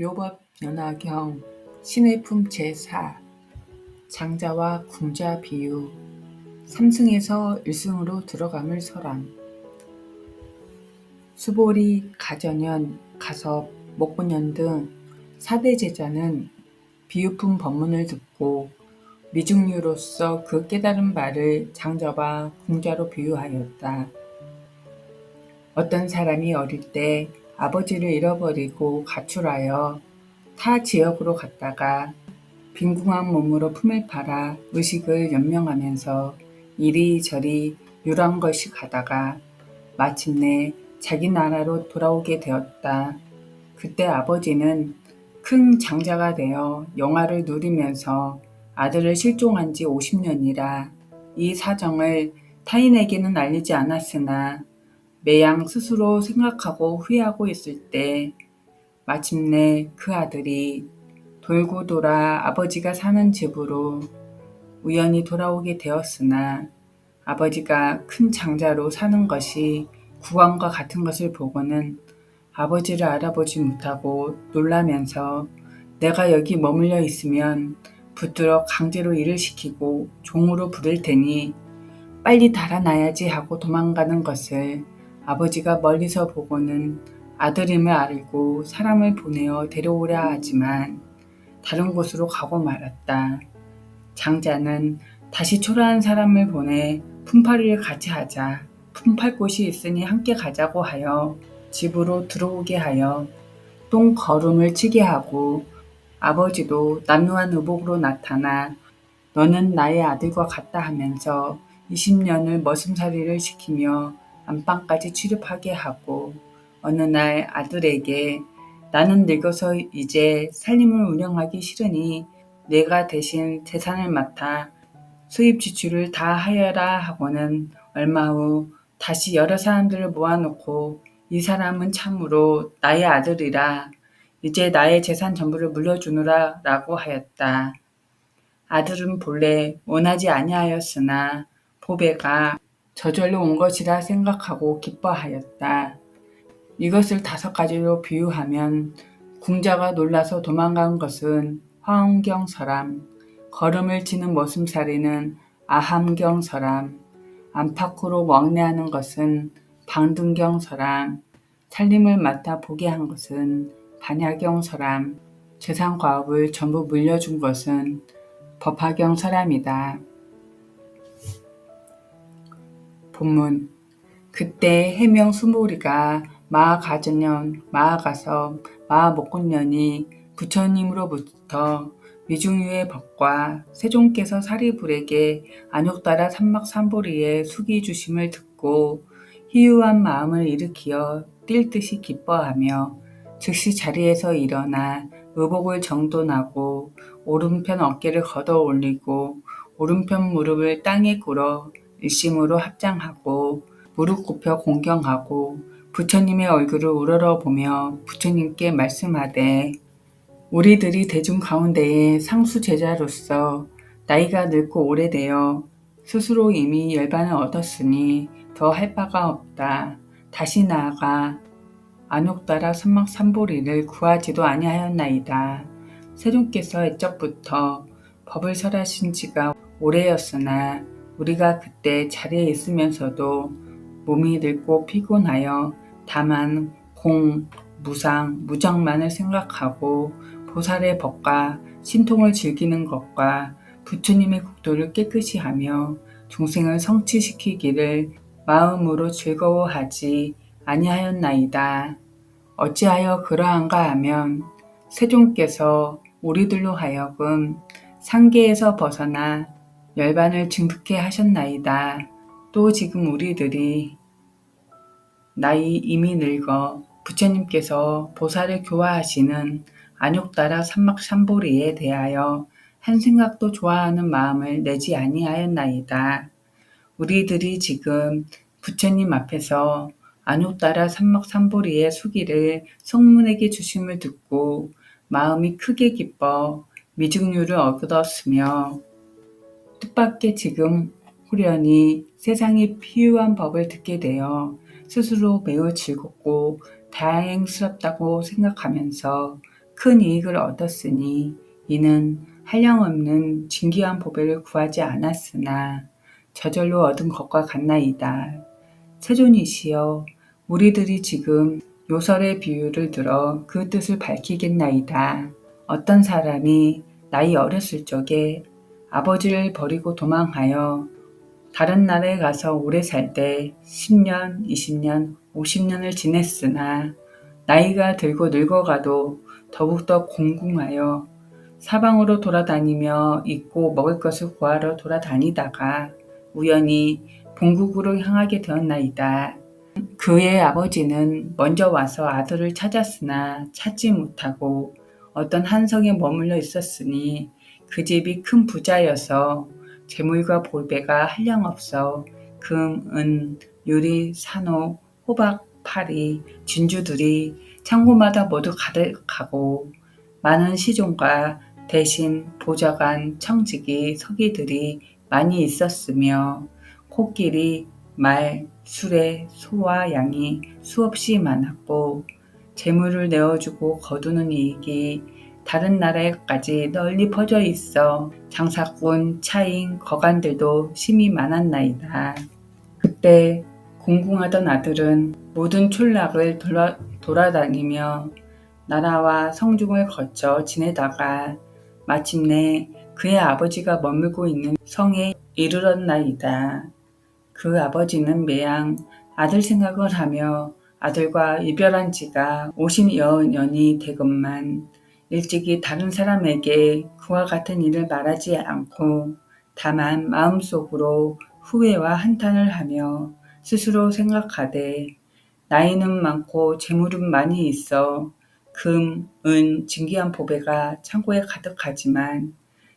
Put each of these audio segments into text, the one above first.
묘법 연화경 신의 품 제4 장자와 궁자 비유 3승에서 1승으로 들어감을 설함 수보리, 가전연, 가섭, 목군연 등 4대 제자는 비유품 법문을 듣고 미중류로서 그 깨달은 바를 장자와 궁자로 비유하였다. 어떤 사람이 어릴 때 아버지를 잃어버리고 가출하여 타 지역으로 갔다가 빈궁한 몸으로 품을 팔아 의식을 연명하면서 이리저리 유랑것이 가다가 마침내 자기 나라로 돌아오게 되었다. 그때 아버지는 큰 장자가 되어 영화를 누리면서 아들을 실종한 지 50년이라 이 사정을 타인에게는 알리지 않았으나 매양 스스로 생각하고 후회하고 있을 때 마침내 그 아들이 돌고 돌아 아버지가 사는 집으로 우연히 돌아오게 되었으나 아버지가 큰 장자로 사는 것이 구원과 같은 것을 보고는 아버지를 알아보지 못하고 놀라면서 내가 여기 머물러 있으면 붙들어 강제로 일을 시키고 종으로 부를 테니 빨리 달아나야지 하고 도망가는 것을 아버지가 멀리서 보고는 아들임을 알고 사람을 보내어 데려오려 하지만 다른 곳으로 가고 말았다. 장자는 다시 초라한 사람을 보내 품팔이를 같이 하자. 품팔 곳이 있으니 함께 가자고 하여 집으로 들어오게 하여 똥 걸음을 치게 하고 아버지도 남루한 의복으로 나타나 너는 나의 아들과 같다 하면서 20년을 머슴살이를 시키며 안방까지 취급하게 하고 어느 날 아들에게 나는 늙어서 이제 살림을 운영하기 싫으니 내가 대신 재산을 맡아 수입 지출을 다 하여라 하고는 얼마 후 다시 여러 사람들을 모아놓고 이 사람은 참으로 나의 아들이라 이제 나의 재산 전부를 물려주느라 라고 하였다. 아들은 본래 원하지 아니하였으나 보배가 저절로 온 것이라 생각하고 기뻐하였다. 이것을 다섯 가지로 비유하면 궁자가 놀라서 도망간 것은 화엄경 서람, 걸음을 치는 머슴살이는 아함경 서람, 안팎으로 왕래하는 것은 방등경 서람, 살림을 맡아 보게 한 것은 반야경 서람, 재산 과업을 전부 물려준 것은 법화경 서람이다. 본문. 그때 해명 수모리가 마가전년, 마가서, 마목군년이 부처님으로부터 위중유의 법과 세종께서 사리불에게 안욕따라 삼막삼보리에 숙이 주심을 듣고 희유한 마음을 일으키어 뛸 듯이 기뻐하며 즉시 자리에서 일어나 의복을 정돈하고 오른편 어깨를 걷어 올리고 오른편 무릎을 땅에 꿇어 일심으로 합장하고 무릎 굽혀 공경하고 부처님의 얼굴을 우러러 보며 부처님께 말씀하되 우리들이 대중 가운데에 상수 제자로서 나이가 늙고 오래되어 스스로 이미 열반을 얻었으니 더 할 바가 없다. 다시 나아가 안옥따라 선막 삼보리를 구하지도 아니하였나이다. 세종께서 애적부터 법을 설하신 지가 오래였으나 우리가 그때 자리에 있으면서도 몸이 늙고 피곤하여 다만 공, 무상, 무정만을 생각하고 보살의 법과 신통을 즐기는 것과 부처님의 국도를 깨끗이 하며 중생을 성취시키기를 마음으로 즐거워하지 아니하였나이다. 어찌하여 그러한가 하면 세종께서 우리들로 하여금 상계에서 벗어나 열반을 증득해 하셨나이다. 또 지금 우리들이 나이 이미 늙어 부처님께서 보살을 교화하시는 안욕따라 삼막삼보리에 대하여 한 생각도 좋아하는 마음을 내지 아니하였나이다. 우리들이 지금 부처님 앞에서 안욕따라 삼막삼보리의 수기를 성문에게 주심을 듣고 마음이 크게 기뻐 미중류를 얻었으며 뜻밖의 지금 후련히 세상이 피유한 법을 듣게 되어 스스로 매우 즐겁고 다행스럽다고 생각하면서 큰 이익을 얻었으니 이는 한량없는 진귀한 보배를 구하지 않았으나 저절로 얻은 것과 같나이다. 세존이시여 우리들이 지금 요설의 비유를 들어 그 뜻을 밝히겠나이다. 어떤 사람이 나이 어렸을 적에 아버지를 버리고 도망하여 다른 나라에 가서 오래 살 때 10년, 20년, 50년을 지냈으나 나이가 들고 늙어가도 더욱더 공궁하여 사방으로 돌아다니며 입고 먹을 것을 구하러 돌아다니다가 우연히 본국으로 향하게 되었나이다. 그의 아버지는 먼저 와서 아들을 찾았으나 찾지 못하고 어떤 한성에 머물러 있었으니 그 집이 큰 부자여서 재물과 볼배가 한량없어 금, 은, 유리, 산호, 호박, 파리, 진주들이 창고마다 모두 가득하고 많은 시종과 대신 보좌관, 청직이, 서기들이 많이 있었으며 코끼리, 말, 수레, 소와 양이 수없이 많았고 재물을 내어주고 거두는 이익이 다른 나라에까지 널리 퍼져 있어 장사꾼, 차인, 거간들도 심히 많았나이다. 그때 공궁하던 아들은 모든 촌락을 돌아, 돌아다니며 나라와 성중을 거쳐 지내다가 마침내 그의 아버지가 머물고 있는 성에 이르렀나이다. 그 아버지는 매양 아들 생각을 하며 아들과 이별한 지가 50여 년이 되건만 일찍이 다른 사람에게 그와 같은 일을 말하지 않고 다만 마음속으로 후회와 한탄을 하며 스스로 생각하되 나이는 많고 재물은 많이 있어 금, 은, 진귀한 보배가 창고에 가득하지만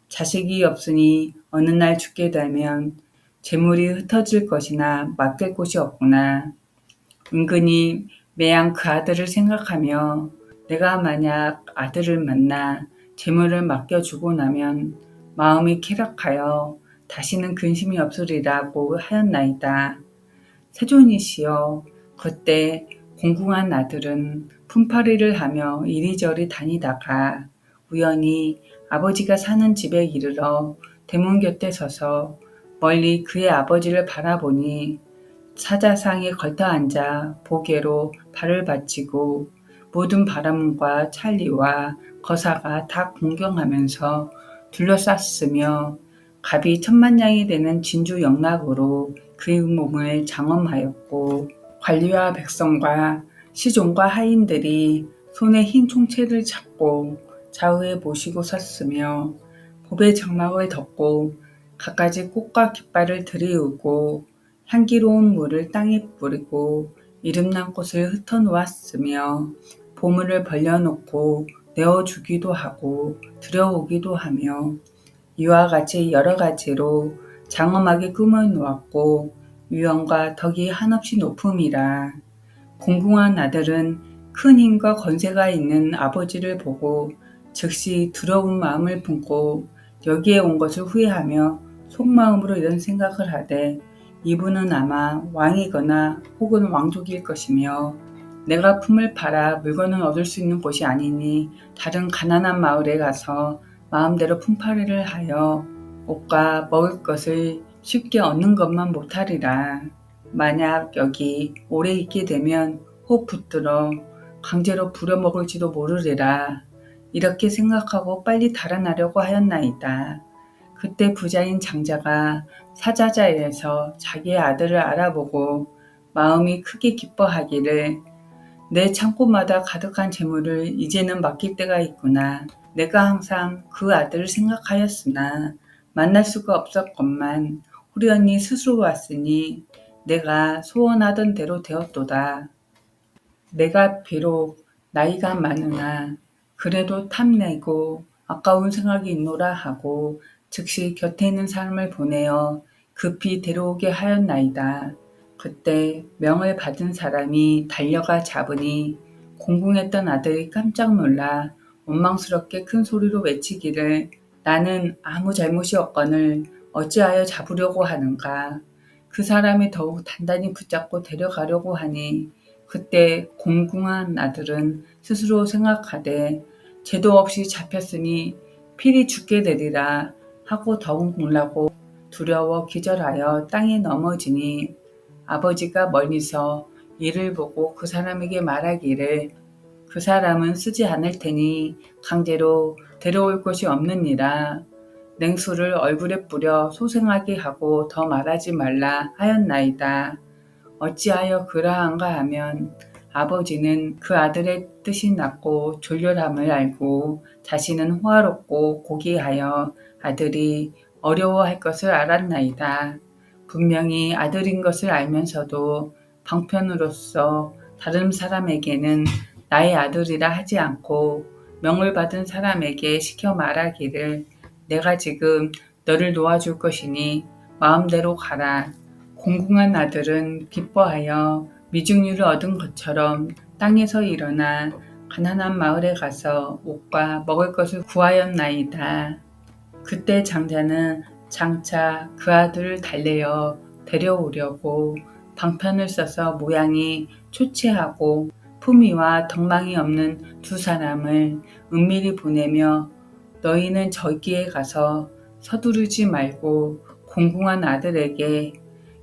자식이 없으니 어느 날 죽게 되면 재물이 흩어질 것이나 맡길 곳이 없구나. 은근히 매양 그 아들을 생각하며 내가 만약 아들을 만나 재물을 맡겨주고 나면 마음이 쾌락하여 다시는 근심이 없으리라고 하였나이다. 세존이시여 그때 공궁한 아들은 품팔이를 하며 이리저리 다니다가 우연히 아버지가 사는 집에 이르러 대문 곁에 서서 멀리 그의 아버지를 바라보니 사자상에 걸터 앉아 보게로 발을 받치고 모든 바람과 찰리와 거사가 다 공경하면서 둘러쌌으며 갑이 천만냥이 되는 진주 영락으로 그의 몸을 장엄하였고 관리와 백성과 시종과 하인들이 손에 흰 총채를 잡고 좌우에 모시고 섰으며 보배 장막을 덮고 갖가지 꽃과 깃발을 들이우고 향기로운 물을 땅에 뿌리고 이름난 꽃을 흩어놓았으며 보물을 벌려놓고 내어주기도 하고 들여오기도 하며 이와 같이 여러 가지로 장엄하게 꾸며놓았고 유형과 덕이 한없이 높음이라 공궁한 아들은 큰 힘과 건세가 있는 아버지를 보고 즉시 두려운 마음을 품고 여기에 온 것을 후회하며 속마음으로 이런 생각을 하되 이분은 아마 왕이거나 혹은 왕족일 것이며 내가 품을 팔아 물건을 얻을 수 있는 곳이 아니니 다른 가난한 마을에 가서 마음대로 품팔이를 하여 옷과 먹을 것을 쉽게 얻는 것만 못하리라. 만약 여기 오래 있게 되면 혹 붙들어 강제로 부려먹을지도 모르리라. 이렇게 생각하고 빨리 달아나려고 하였나이다. 그때 부자인 장자가 사자자에서 자기의 아들을 알아보고 마음이 크게 기뻐하기를 내 창고마다 가득한 재물을 이제는 맡길 때가 있구나. 내가 항상 그 아들을 생각하였으나 만날 수가 없었건만 후련히 스스로 왔으니 내가 소원하던 대로 되었도다. 내가 비록 나이가 많으나 그래도 탐내고 아까운 생각이 있노라 하고 즉시 곁에 있는 사람을 보내어 급히 데려오게 하였나이다. 그때 명을 받은 사람이 달려가 잡으니 공궁했던 아들이 깜짝 놀라 원망스럽게 큰 소리로 외치기를 나는 아무 잘못이 없거늘 어찌하여 잡으려고 하는가. 그 사람이 더욱 단단히 붙잡고 데려가려고 하니 그때 공궁한 아들은 스스로 생각하되 죄도 없이 잡혔으니 필히 죽게 되리라 하고 더욱 놀라고 두려워 기절하여 땅에 넘어지니 아버지가 멀리서 이를 보고 그 사람에게 말하기를 그 사람은 쓰지 않을 테니 강제로 데려올 것이 없느니라 냉수를 얼굴에 뿌려 소생하게 하고 더 말하지 말라 하였나이다. 어찌하여 그러한가 하면 아버지는 그 아들의 뜻이 낮고 졸렬함을 알고 자신은 호화롭고 고귀하여 아들이 어려워할 것을 알았나이다. 분명히 아들인 것을 알면서도 방편으로서 다른 사람에게는 나의 아들이라 하지 않고 명을 받은 사람에게 시켜 말하기를 내가 지금 너를 놓아줄 것이니 마음대로 가라. 공궁한 아들은 기뻐하여 미중류를 얻은 것처럼 땅에서 일어나 가난한 마을에 가서 옷과 먹을 것을 구하였나이다. 그때 장자는 장차 그 아들을 달래어 데려오려고 방편을 써서 모양이 초췌하고 품위와 덕망이 없는 두 사람을 은밀히 보내며 너희는 저기에 가서 서두르지 말고 공궁한 아들에게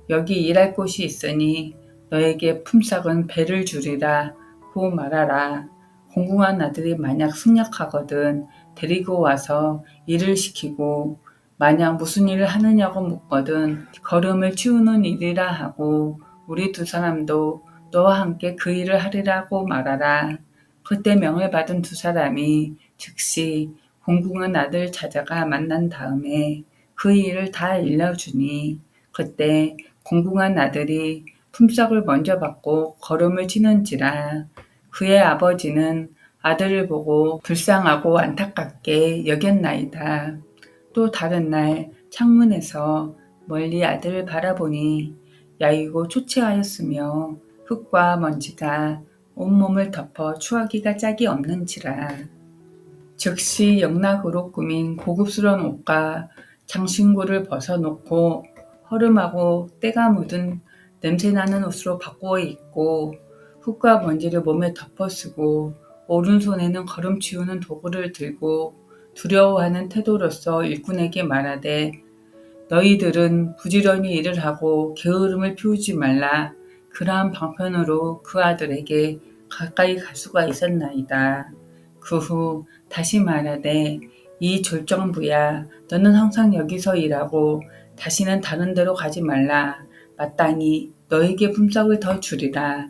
여기 일할 곳이 있으니 너에게 품삯은 배를 주리라 고 말하라. 공궁한 아들이 만약 승낙하거든 데리고 와서 일을 시키고 만약 무슨 일을 하느냐고 묻거든 걸음을 치우는 일이라 하고 우리 두 사람도 너와 함께 그 일을 하리라고 말하라. 그때 명을 받은 두 사람이 즉시 공궁한 아들 찾아가 만난 다음에 그 일을 다 일러주니 그때 공궁한 아들이 품삯을 먼저 받고 걸음을 치는지라 그의 아버지는 아들을 보고 불쌍하고 안타깝게 여겼나이다. 또 다른 날 창문에서 멀리 아들을 바라보니 야이고 초췌하였으며 흙과 먼지가 온몸을 덮어 추하기가 짝이 없는지라. 즉시 영락으로 꾸민 고급스러운 옷과 장신구를 벗어놓고 허름하고 때가 묻은 냄새나는 옷으로 바꾸어 입고 흙과 먼지를 몸에 덮어쓰고 오른손에는 걸음 치우는 도구를 들고 두려워하는 태도로서 일꾼에게 말하되 너희들은 부지런히 일을 하고 게으름을 피우지 말라. 그러한 방편으로 그 아들에게 가까이 갈 수가 있었나이다. 그 후 다시 말하되 이 졸정부야 너는 항상 여기서 일하고 다시는 다른 데로 가지 말라. 마땅히 너에게 품삯을 더 주리라.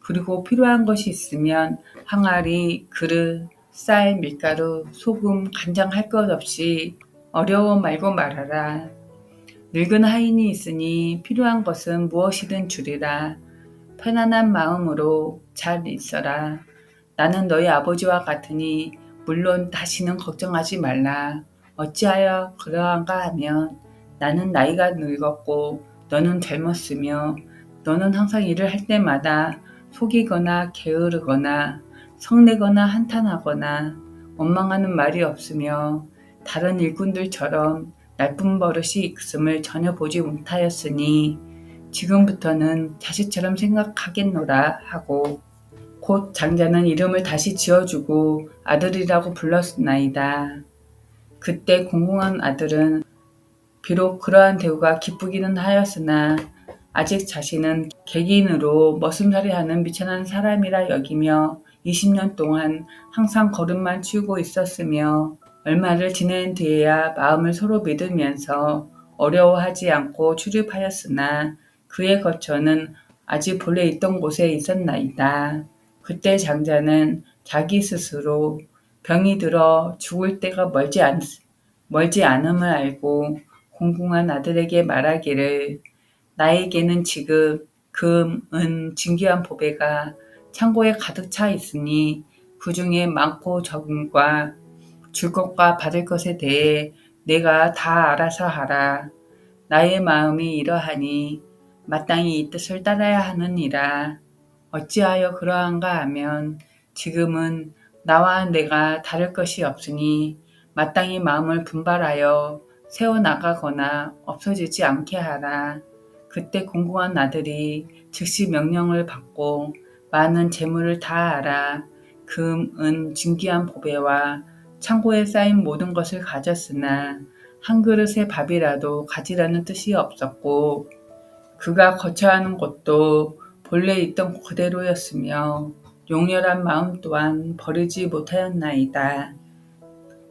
그리고 필요한 것이 있으면 항아리, 그릇, 쌀, 밀가루, 소금, 간장 할 것 없이 어려워 말고 말하라. 늙은 하인이 있으니 필요한 것은 무엇이든 주리라. 편안한 마음으로 잘 있어라. 나는 너희 아버지와 같으니 물론 다시는 걱정하지 말라. 어찌하여 그러한가 하면 나는 나이가 늙었고 너는 젊었으며 너는 항상 일을 할 때마다 속이거나 게으르거나 성내거나 한탄하거나 원망하는 말이 없으며 다른 일꾼들처럼 나쁜 버릇이 있음을 전혀 보지 못하였으니 지금부터는 자식처럼 생각하겠노라 하고 곧 장자는 이름을 다시 지어주고 아들이라고 불렀나이다. 그때 공공한 아들은 비록 그러한 대우가 기쁘기는 하였으나 아직 자신은 객인으로 머슴살이하는 미천한 사람이라 여기며 20년 동안 항상 걸음만 치우고 있었으며 얼마를 지낸 뒤에야 마음을 서로 믿으면서 어려워하지 않고 출입하였으나 그의 거처는 아직 본래 있던 곳에 있었나이다. 그때 장자는 자기 스스로 병이 들어 죽을 때가 멀지, 않, 멀지 않음을 알고 공궁한 아들에게 말하기를 나에게는 지금 금, 은, 진귀한 보배가 창고에 가득 차 있으니 그 중에 많고 적음과 줄 것과 받을 것에 대해 내가 다 알아서 하라. 나의 마음이 이러하니 마땅히 이 뜻을 따라야 하느니라. 어찌하여 그러한가 하면 지금은 나와 내가 다를 것이 없으니 마땅히 마음을 분발하여 세워나가거나 없어지지 않게 하라. 그때 공공한 아들이 즉시 명령을 받고 많은 재물을 다 알아 금, 은, 진귀한 보배와 창고에 쌓인 모든 것을 가졌으나 한 그릇의 밥이라도 가지라는 뜻이 없었고 그가 거처하는 곳도 본래 있던 그대로였으며 용렬한 마음 또한 버리지 못하였나이다.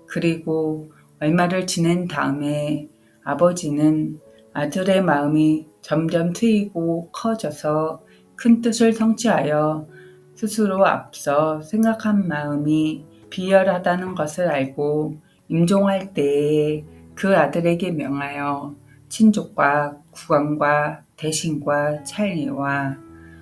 그리고 얼마를 지낸 다음에 아버지는 아들의 마음이 점점 트이고 커져서 큰 뜻을 성취하여 스스로 앞서 생각한 마음이 비열하다는 것을 알고 임종할 때에 그 아들에게 명하여 친족과 국왕과 대신과 찰리와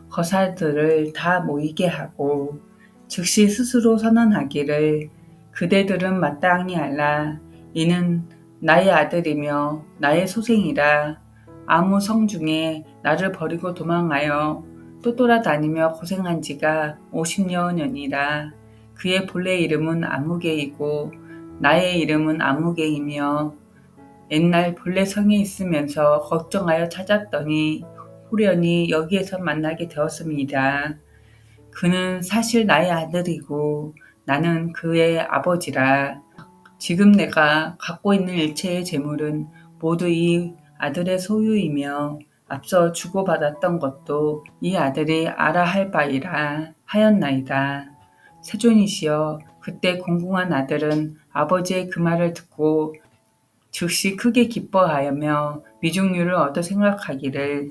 거사들을 다 모이게 하고 즉시 스스로 선언하기를 그대들은 마땅히 알라. 이는 나의 아들이며 나의 소생이라. 아무 성 중에 나를 버리고 도망하여 또 돌아다니며 고생한 지가 50여 년이라 그의 본래 이름은 아무개이고 나의 이름은 아무개이며 옛날 본래 성에 있으면서 걱정하여 찾았더니 후련히 여기에서 만나게 되었습니다. 그는 사실 나의 아들이고 나는 그의 아버지라. 지금 내가 갖고 있는 일체의 재물은 모두 이 아들의 소유이며 앞서 주고받았던 것도 이 아들이 알아 할 바이라 하였나이다. 세존이시여 그때 공공한 아들은 아버지의 그 말을 듣고 즉시 크게 기뻐하며 미중류를 얻어 생각하기를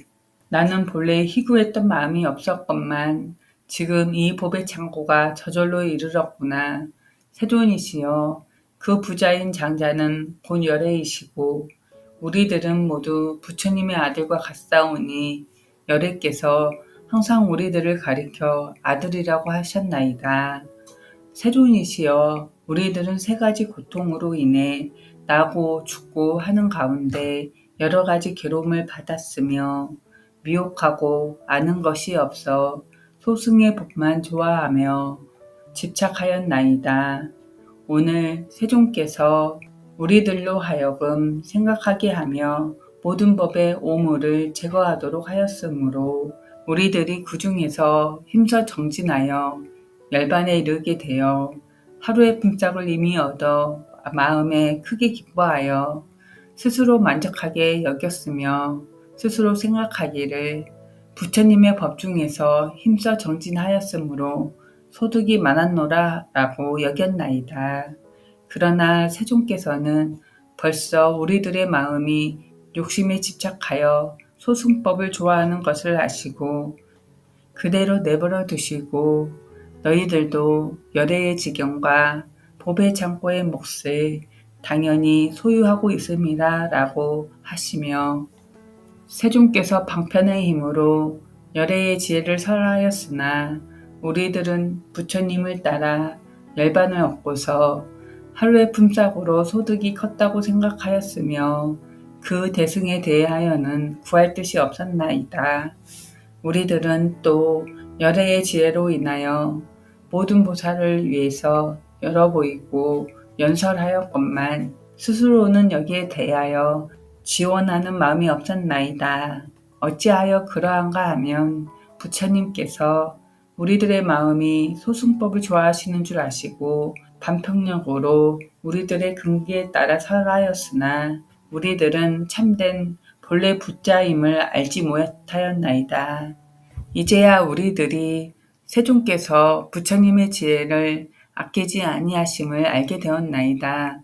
나는 본래 희구했던 마음이 없었건만 지금 이 법의 창고가 저절로 이르렀구나. 세존이시여 그 부자인 장자는 본 열애이시고 우리들은 모두 부처님의 아들과 같사오니 열애께서 항상 우리들을 가리켜 아들이라고 하셨나이다. 세존이시여 우리들은 세 가지 고통으로 인해 나고 죽고 하는 가운데 여러 가지 괴로움을 받았으며 미혹하고 아는 것이 없어 소승의 법만 좋아하며 집착하였나이다. 오늘 세종께서 우리들로 하여금 생각하게 하며 모든 법의 오물을 제거하도록 하였으므로 우리들이 그 중에서 힘써 정진하여 열반에 이르게 되어 하루의 품삯을 이미 얻어 마음에 크게 기뻐하여 스스로 만족하게 여겼으며 스스로 생각하기를 부처님의 법 중에서 힘써 정진하였으므로 소득이 많았노라 라고 여겼나이다. 그러나 세종께서는 벌써 우리들의 마음이 욕심에 집착하여 소승법을 좋아하는 것을 아시고 그대로 내버려 두시고 너희들도 열애의 지경과 보배 창고의 몫을 당연히 소유하고 있음이라 라고 하시며 세종께서 방편의 힘으로 열애의 지혜를 설하였으나 우리들은 부처님을 따라 열반을 얻고서 하루의 품삯으로 소득이 컸다고 생각하였으며 그 대승에 대하여는 구할 뜻이 없었나이다. 우리들은 또 열애의 지혜로 인하여 모든 보살을 위해서 열어 보이고 연설하였건만 스스로는 여기에 대하여 지원하는 마음이 없었나이다. 어찌하여 그러한가 하면 부처님께서 우리들의 마음이 소승법을 좋아하시는 줄 아시고 반평력으로 우리들의 근기에 따라 설하였으나 우리들은 참된 본래 부자임을 알지 못하였나이다. 이제야 우리들이 세종께서 부처님의 지혜를 아끼지 아니하심을 알게 되었나이다.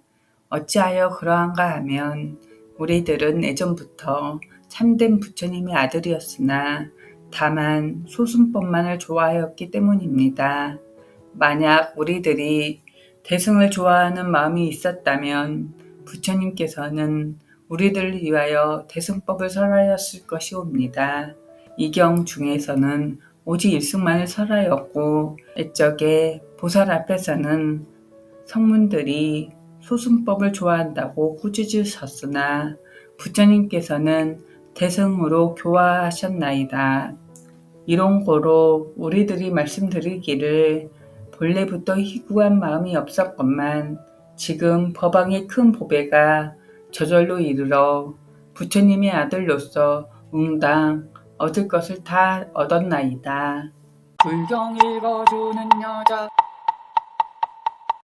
어찌하여 그러한가 하면 우리들은 예전부터 참된 부처님의 아들이었으나 다만 소승법만을 좋아하였기 때문입니다. 만약 우리들이 대승을 좋아하는 마음이 있었다면 부처님께서는 우리들을 위하여 대승법을 설하였을 것이옵니다. 이경 중에서는 오직 일승만을 설하였고 애적에 보살 앞에서는 성문들이 소승법을 좋아한다고 꾸짖으셨으나 부처님께서는 대승으로 교화하셨나이다. 이론고로 우리들이 말씀드리기를 본래부터 희구한 마음이 없었건만 지금 법왕의 큰 보배가 저절로 이르러 부처님의 아들로서 응당 얻을 것을 다 얻었나이다. 불경 읽어주는 여자